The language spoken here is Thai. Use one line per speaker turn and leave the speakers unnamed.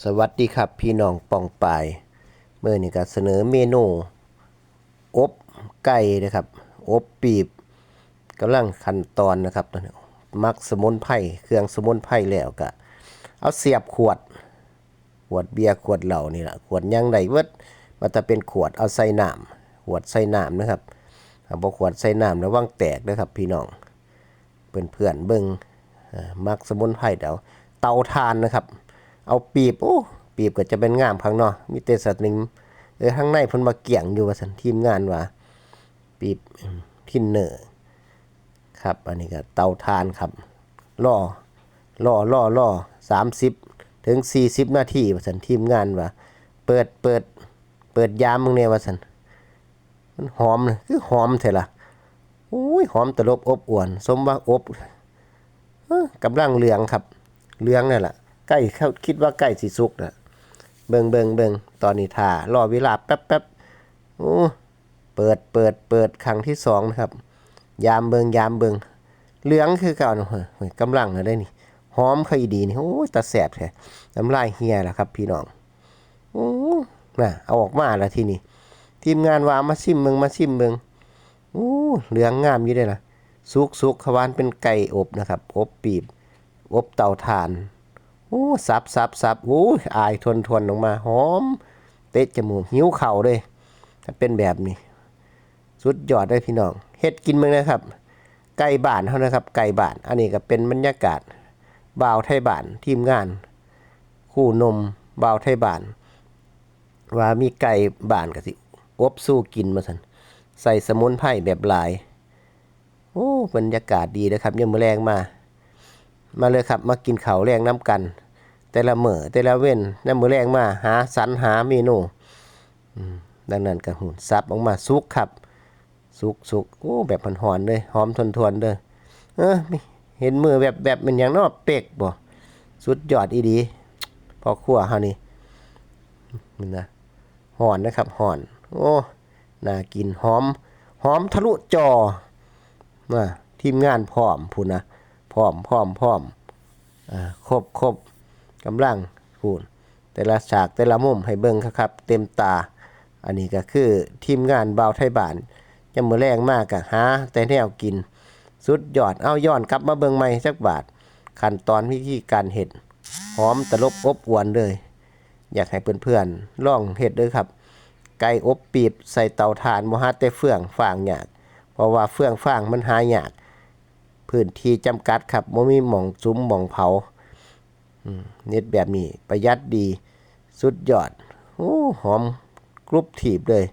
สวัสดีครับพี่น้องปองปายเมื่อนี้ก็เสนอเมนู อบไก่นะครับ อบปีบกำลังขั้นตอนนะครับตอนนี้มักสมุนไพรเครื่องสมุนไพรแล้วก็เอาเสียบขวด ขวดเบียร์ขวดเหล้านี่แหละขวดยังใดเวิดมันจะเป็นขวดเอาใส่น้ำขวดใส่น้ำนะครับเอาขวดใส่น้ำระวังแตกนะครับพี่น้องเพื่อนเพื่อนเบิงเอ่อมักสมุนไพรเดี๋ยวเตาทานนะครับ เอาปีบโอ้ปีบก็จะเป็นงามพังเนาะมีแต่สัตว์หนึ่งเออข้างในเพิ่นมาเกี่ยงอยู่ว่าสันทีมงานว่าปีบทินเนอร์ครับ อันนี้ก็เตาทานครับล่อล่อล่อล่อสามสิบถึงสี่สิบนาทีว่าสันทีมงานว่า เปิดเปิดเปิดยามมึงเนี่ยว่าสันมันหอมเลยคือหอมเถอะล่ะโอ้ยหอมตลบอบอวน สมว่าอบกำลังเหลืองครับเหลืองนี่นแหละ ใกล้เข้าคิดว่าใกล้สิสุกนะเบิงเบิงเบิงตอนนี้ท่ารอเวลาแป๊บแป๊บโอ้เปิดเปิดเปิดครั้งที่สองนะครับ ยามเบิงยามเบิงเหลืองคือเก่าเฮ้ยเฮ้ยกำลังเลยได้นี่หอมค่อยดีนี่โอ้ยตาแสบแท้น้ำลายเฮียแหละครับ พี่น้องโอ้น่ะเอาออกมาแล้วทีนี้ทีมงานว่ามาชิมเบิงมาชิมเบิงโอ้เหลืองงามอยู่เลยนะสุกสุกขวานเป็นไก่อบนะครับ อบปีบ อบเตาถ่าน โอ้สับสับสับโอ้ยอายทวนทวนออกมาหอม เตะจมูกหิ้วเข่าเลยถ้าเป็นแบบนี้ สุดยอดเลยพี่น้องเฮ็ดกินมึงนะครับ ไก่บ้านเท่านะครับ ไก่บ้าน อันนี้ก็เป็นบรรยากาศบ่าวไทยบ้านทีมงาน คู่นมบ่าวไทยบ้าน ว่ามีไก่บ้านก็สิอบสู้กินมาสันใส่สมุนไพรแบบหลาย โอ้บรรยากาศดีนะครับยังมือแรงมา มาเลยครับ มากินเขาแรงน้ำกัน แต่ละมือแต่ละเว้นน้ำมือแรงมาหาสรรหาเมนูดังนั้นก็หุ่นซับออกมาสุกครับ สุกสุกโอ้แบบหอนๆเลยหอมทนทวนๆเลยเออไม่เห็นมือแบบแบบเป็นอย่างนอเป็กบ่สุดยอดอีดีพอขั้วเฮานี่มันนะหอนนะครับหอน โอ้น่ากินหอม หอมทะลุจอนะทีมงานพร้อมพูนนะพร้อมพร้อมพร้อมอ่าครบครบ กำลังพูนแต่ละฉากแต่ละมุมให้เบิ่งครับ เต็มตา อันนี้ก็คือทีมงานบาวไทยบ้านจะมือแรงมากกะหาแต่แนวกิน สุดยอดเอาย้อนกลับมาเบิ่งใหม่สักบาท ขั้นตอนวิธีการเห็ดหอมตลบอบอวนเลย อยากให้เพื่อนๆลองเห็ดด้วยครับ ไก่อบปีบใส่เตาถ่านบ่ฮาแต่เฟื่องฟางยากเพราะว่าเฟื่องฟางมันหายากพื้นที่จำกัดครับบ่มีหม่องซุ้มหม่องเผา เน็ตแบบนี้ประหยัดดี สุดยอด โอ้ หอมกรุบถีบเลย